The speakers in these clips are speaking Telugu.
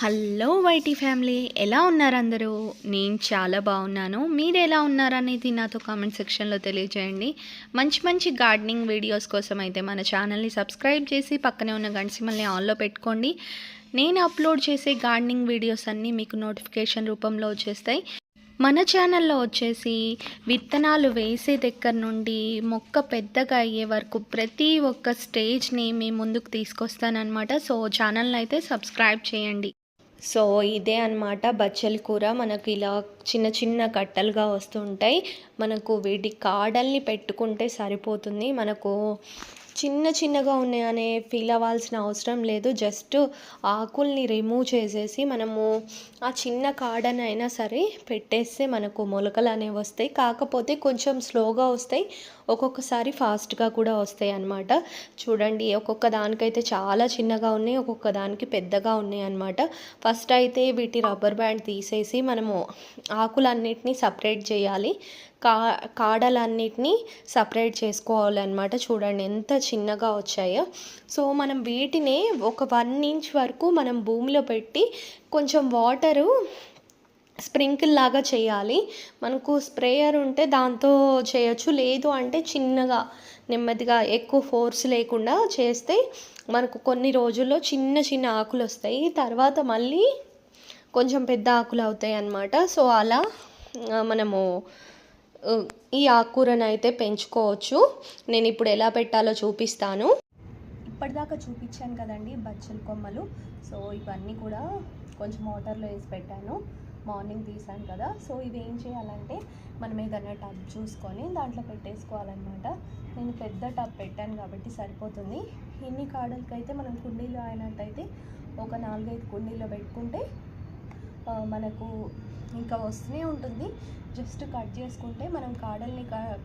హలో వైటీ ఫ్యామిలీ ఎలా ఉన్నారు అందరూ? నేను చాలా బాగున్నాను. మీరు ఎలా ఉన్నారనేది నాతో కామెంట్ సెక్షన్లో తెలియజేయండి. మంచి మంచి గార్డెనింగ్ వీడియోస్ కోసం అయితే మన ఛానల్ని సబ్స్క్రైబ్ చేసి పక్కనే ఉన్న గంటసిమల్ని ఆన్లో పెట్టుకోండి. నేను అప్లోడ్ చేసే గార్డెనింగ్ వీడియోస్ అన్నీ మీకు నోటిఫికేషన్ రూపంలో వచ్చేస్తాయి. మన ఛానల్లో వచ్చేసి విత్తనాలు వేసే దగ్గర నుండి మొక్క పెద్దగా అయ్యే వరకు ప్రతి ఒక్క స్టేజ్ని మీ ముందుకు తీసుకొస్తానన్నమాట. సో ఛానల్ని అయితే సబ్స్క్రైబ్ చేయండి. సో ఇదే అన్నమాట బచ్చల కూర. మనకు ఇలా చిన్న చిన్న కట్టలుగా వస్తుంటాయి. మనకు వీటి కాడల్ని పెట్టుకుంటే సరిపోతుంది. మనకు చిన్న చిన్నగా ఉన్నాయనే ఫీల్ అవ్వాల్సిన అవసరం లేదు. జస్ట్ ఆకుల్ని రిమూవ్ చేసేసి మనము ఆ చిన్న కాడనైనా సరే పెట్టేస్తే మనకు మొలకలు అనేవి వస్తాయి. కాకపోతే కొంచెం స్లోగా వస్తాయి. ఒక్కొక్కసారి ఫాస్ట్గా కూడా వస్తాయి అన్నమాట. చూడండి ఒక్కొక్క దానికైతే చాలా చిన్నగా ఉన్నాయి ఒక్కొక్క దానికి పెద్దగా ఉన్నాయి అన్నమాట. ఫస్ట్ అయితే వీటి రబ్బర్ బ్యాండ్ తీసేసి మనము ఆకులన్నిటినీ సపరేట్ చేయాలి. కా కాడలన్నిటినీ సపరేట్ చేసుకోవాలన్నమాట. చూడండి ఎంత చిన్నగా వచ్చాయో. సో మనం వీటినే ఒక వన్ ఇంచ్ వరకు మనం భూమిలో పెట్టి కొంచెం వాటరు స్ప్రింకిల్ లాగా చేయాలి. మనకు స్ప్రేయర్ ఉంటే దాంతో చేయొచ్చు. లేదు అంటే చిన్నగా నెమ్మదిగా ఎక్కువ ఫోర్స్ లేకుండా చేస్తే మనకు కొన్ని రోజుల్లో చిన్న చిన్న ఆకులు వస్తాయి. తర్వాత మళ్ళీ కొంచెం పెద్ద ఆకులు అవుతాయి అన్నమాట సో అలా మనము ఈ ఆకుకూరను అయితే పెంచుకోవచ్చు. నేను ఇప్పుడు ఎలా పెట్టాలో చూపిస్తాను. ఇప్పటిదాకా చూపించాను కదండి బచ్చల కొమ్మలు. సో ఇవన్నీ కూడా కొంచెం వాటర్లో వేసి పెట్టాను. మార్నింగ్ తీసాను కదా. సో ఇవి ఏం చేయాలంటే మనం ఏదైనా టబ్ చూసుకొని దాంట్లో పెట్టేసుకోవాలన్నమాట. నేను పెద్ద టబ్ పెట్టాను కాబట్టి సరిపోతుంది. ఇన్ని కాడలకైతే మనం కుండీలో అయినట్టయితే ఒక నాలుగైదు కుండీలో పెట్టుకుంటే మనకు ఇంకా వస్తూనే ఉంటుంది. జస్ట్ కట్ చేసుకుంటే మనం కాడల్ని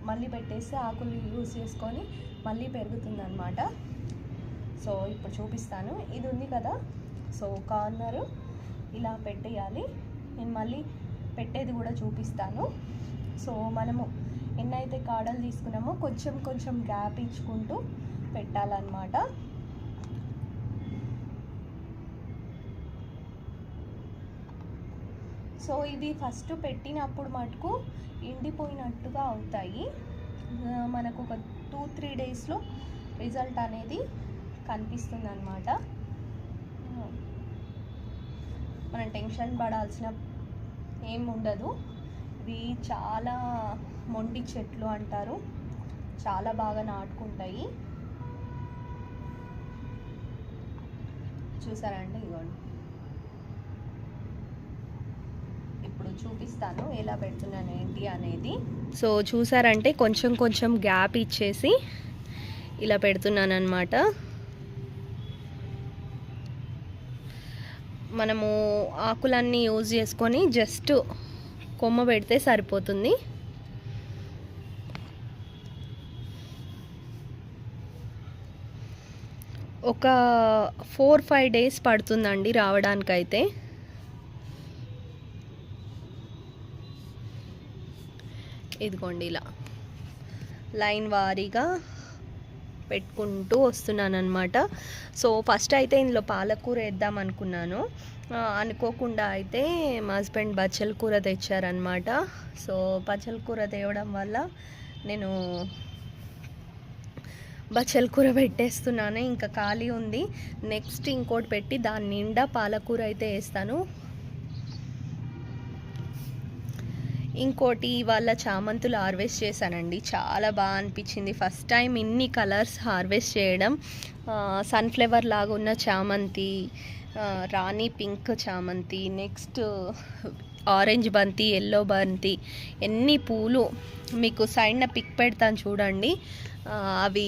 మళ్ళీ పెట్టేసి ఆకులు యూజ్ చేసుకొని మళ్ళీ పెరుగుతుంది అనమాట సో ఇప్పుడు చూపిస్తాను. ఇది ఉంది కదా. సో కార్నర్ ఇలా పెట్టేయాలి. నేను మళ్ళీ పెట్టేది కూడా చూపిస్తాను. సో మనము ఎన్నైతే కాడలు తీసుకున్నామో కొంచెం కొంచెం గ్యాప్ ఇచ్చుకుంటూ పెట్టాలన్నమాట. సో ఇవి ఫస్ట్ పెట్టినప్పుడు మటుకు ఎండిపోయినట్టుగా అవుతాయి. మనకు ఒక టూ త్రీ డేస్లో రిజల్ట్ అనేది కనిపిస్తుంది అనమాట మనం టెన్షన్ పడాల్సిన ఏం ఉండదు. ఇవి చాలా మొండి చెట్లు అంటారు. చాలా బాగా నాటుకుంటాయి. చూసారండి ఇవ్వండి ఇప్పుడు చూపిస్తాను. ఎలా పెడుతున్నాను ఏంటి అనేది. సో చూసారంటే కొంచెం కొంచెం గ్యాప్ ఇచ్చేసి ఇలా పెడుతున్నాను అనమాట మనము ఆకులన్నీ యూజ్ చేసుకొని జస్ట్ కొమ్మ పెడితే సరిపోతుంది. ఒక ఫోర్ ఫైవ్ డేస్ పడుతుందండి రావడానికైతే. ఇదిగోండి ఇలా. లైన్ వారీగా పెట్టుకుంటూ వస్తున్నాను అనమాట సో ఫస్ట్ అయితే ఇందులో పాలకూర వేద్దాం అనుకున్నాను. అనుకోకుండా అయితే మా హస్బెండ్ బచ్చల కూర తెచ్చారనమాట సో బచ్చల కూర తేవడం వల్ల నేను బచ్చల కూర పెట్టేస్తున్నాను. ఇంకా ఖాళీ ఉంది. నెక్స్ట్ ఇంకోటి పెట్టి దాని నిండా పాలకూర అయితే వేస్తాను. ఇంకోటి వాళ్ళ చామంతులు హార్వెస్ట్ చేశానండి. చాలా బాగా అనిపించింది. ఫస్ట్ టైం ఇన్ని కలర్స్ హార్వెస్ట్ చేయడం. సన్ఫ్లవర్ లాగా ఉన్న చామంతి రాణి పింక్ చామంతి నెక్స్ట్ ఆరెంజ్ బంతి ఎల్లో బంతి ఎన్ని పూలు మీకు సైడ్న పిక్ పెడతాను చూడండి. అవి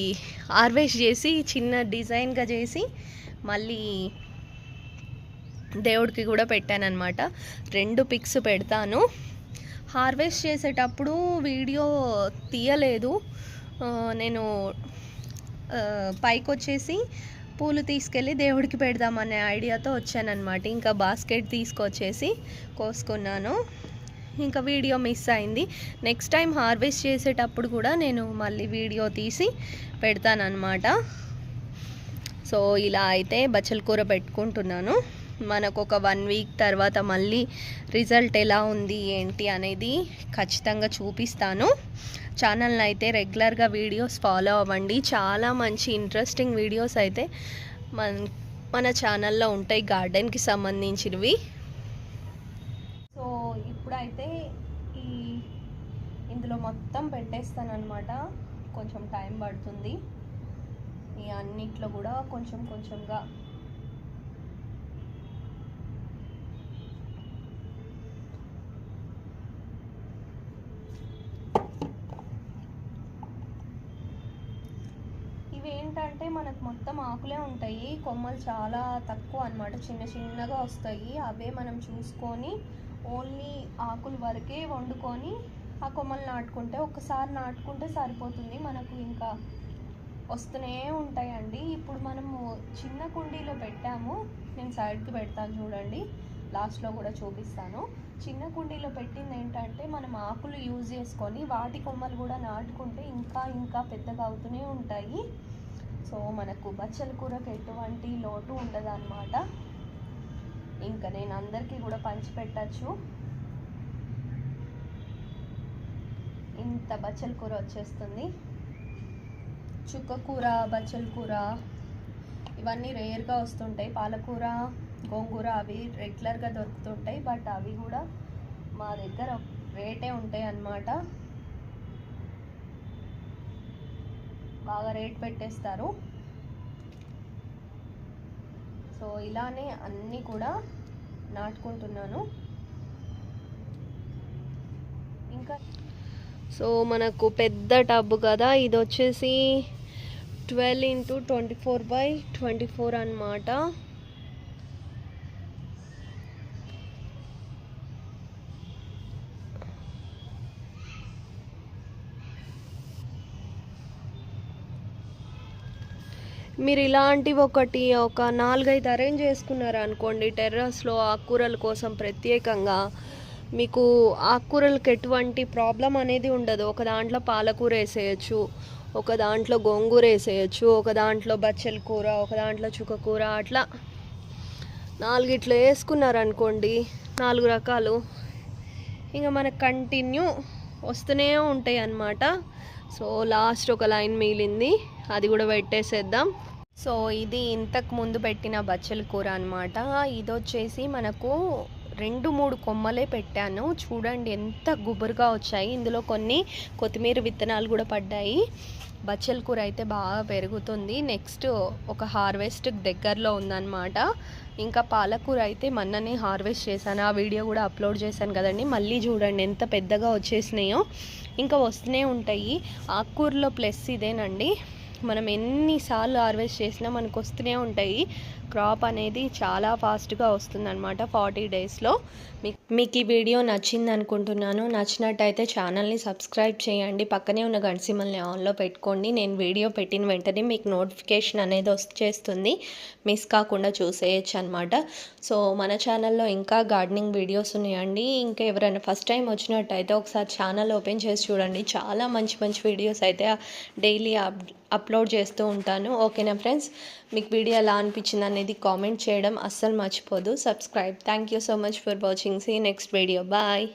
హార్వెస్ట్ చేసి చిన్న డిజైన్గా చేసి మళ్ళీ దేవుడికి కూడా పెట్టాను అనమాట రెండు పిక్స్ పెడతాను. హార్వెస్ట్ చేసేటప్పుడు వీడియో తీయలేదు. నేను పైకి వచ్చేసి పూలు తీసుకెళ్ళి దేవుడికి పెడదామనే ఐడియాతో వచ్చానమాట ఇంకా బాస్కెట్ తీసుకొచ్చేసి కోసుకున్నాను. ఇంకా వీడియో మిస్ అయింది. నెక్స్ట్ టైం హార్వెస్ట్ చేసేటప్పుడు కూడా నేను మళ్ళీ వీడియో తీసి పెడతానమాట సో ఇలా అయితే బచ్చల కూర పెట్టుకుంటున్నాను. మనకు ఒక వన్ వీక్ తర్వాత మళ్ళీ రిజల్ట్ ఎలా ఉంది ఏంటి అనేది ఖచ్చితంగా చూపిస్తాను. ఛానల్ని అయితే రెగ్యులర్గా వీడియోస్ ఫాలో అవ్వండి. చాలా మంచి ఇంట్రెస్టింగ్ వీడియోస్ అయితే మన మన ఛానల్లో ఉంటాయి గార్డెన్కి సంబంధించినవి. సో ఇప్పుడైతే ఈ ఇందులో మొత్తం పెట్టేస్తాను అనమాట కొంచెం టైం పడుతుంది. ఈ అన్నిట్లో కూడా కొంచెం కొంచెంగా ఇవి ఏంటంటే మనకు మొత్తం ఆకులే ఉంటాయి. కొమ్మలు చాలా తక్కువ అన్నమాట. చిన్న చిన్నగా వస్తాయి. అవే మనం చూసుకొని ఓన్లీ ఆకుల వరకే వండుకొని ఆ కొమ్మలు నాటుకుంటే ఒకసారి నాటుకుంటే సరిపోతుంది. మనకు ఇంకా వస్తూనే ఉంటాయండి. ఇప్పుడు మనము చిన్న కుండీలో పెట్టాము. నేను సైడ్కి పెడతాను చూడండి. లాస్ట్లో కూడా చూపిస్తాను. చిన్న కుండీలో పెట్టింది ఏంటంటే మనం ఆకులు యూజ్ చేసుకొని వాటి కొమ్మలు కూడా నాటుకుంటే ఇంకా ఇంకా పెద్దగా అవుతూనే ఉంటాయి. సో మనకు బచ్చల కూరకు ఎటువంటి లోటు ఉండదు అనమాట ఇంకా నేను అందరికీ కూడా పంచిపెట్టచ్చు ఇంత బచ్చల కూర వచ్చేస్తుంది. చుక్క కూర బచ్చల కూర ఇవన్నీ రేర్గా వస్తుంటాయి. పాలకూర గోంగూర అవి రెగ్యులర్గా దొరుకుతుంటాయి. బట్ అవి కూడా మా దగ్గర రేటే ఉంటాయి అన్నమాట బాగా రేట్ పెట్టేస్తారు. సో ఇలానే అన్నీ కూడా నాటుకుంటున్నాను. ఇంకా సో మనకు పెద్ద టబ్ కదా ఇది వచ్చేసి twelve into twenty four by twenty four అనమాట మీరు ఇలాంటివి ఒకటి ఒక నాలుగైదు అరేంజ్ చేసుకున్నారు అనుకోండి టెర్రస్లో ఆకుకూరల కోసం ప్రత్యేకంగా మీకు ఆకుకూరలకు ఎటువంటి ప్రాబ్లం అనేది ఉండదు. ఒక దాంట్లో పాలకూర వేసేయచ్చు ఒక దాంట్లో గోంగూర వేసేయచ్చు ఒక దాంట్లో బచ్చల కూర ఒక దాంట్లో చుక్కకూర అట్లా నాలుగిట్లో వేసుకున్నారు అనుకోండి నాలుగు రకాలు. ఇంకా మనకు కంటిన్యూ వస్తూనే ఉంటాయి అన్నమాట సో లాస్ట్ ఒక లైన్ మిగిలింది అది కూడా పెట్టేసేద్దాం. సో ఇది ఇంతకు ముందు పెట్టిన బచ్చల కూర అనమాట ఇది వచ్చేసి మనకు రెండు మూడు కొమ్మలే పెట్టాను. చూడండి ఎంత గుబురుగా వచ్చాయి. ఇందులో కొన్ని కొత్తిమీర విత్తనాలు కూడా పడ్డాయి. బచ్చల కూర అయితే బాగా పెరుగుతుంది. నెక్స్ట్ ఒక హార్వెస్ట్ దగ్గరలో ఉందన్నమాట. ఇంకా పాలకూర అయితే మొన్ననే హార్వెస్ట్ చేశాను. ఆ వీడియో కూడా అప్లోడ్ చేశాను కదండి. మళ్ళీ చూడండి ఎంత పెద్దగా వచ్చేసినాయో. ఇంకా వస్తూనే ఉంటాయి. ఆకుకూరలో ప్లస్ ఇదేనండి. మనం ఎన్నిసార్లు హార్వెస్ట్ చేసినా మనకు వస్తూనే ఉంటాయి. క్రాప్ అనేది చాలా ఫాస్ట్గా వస్తుందన్నమాట ఫార్టీ డేస్లో మీకు మీకు ఈ వీడియో నచ్చింది అనుకుంటున్నాను నచ్చినట్టయితే ఛానల్ని సబ్స్క్రైబ్ చేయండి. పక్కనే ఉన్న గంటసిమల్ని ఆన్లో పెట్టుకోండి. నేను వీడియో పెట్టిన వెంటనే మీకు నోటిఫికేషన్ అనేది వచ్చేస్తుంది. మిస్ కాకుండా చూసేయచ్చు అనమాట సో మన ఛానల్లో ఇంకా గార్డెనింగ్ వీడియోస్ ఉన్నాయండి. ఇంకా ఎవరైనా ఫస్ట్ టైం వచ్చినట్టయితే ఒకసారి ఛానల్ ఓపెన్ చేసి చూడండి. చాలా మంచి మంచి వీడియోస్ అయితే డైలీ అప్ అప్లోడ్ చేస్తూ ఉంటాను. ఓకేనా ఫ్రెండ్స్ మీకు వీడియో ఎలా అనిపించింది అనేది కామెంట్ చేయడం అస్సలు మర్చిపోదు. Subscribe thank you so much for watching see next video bye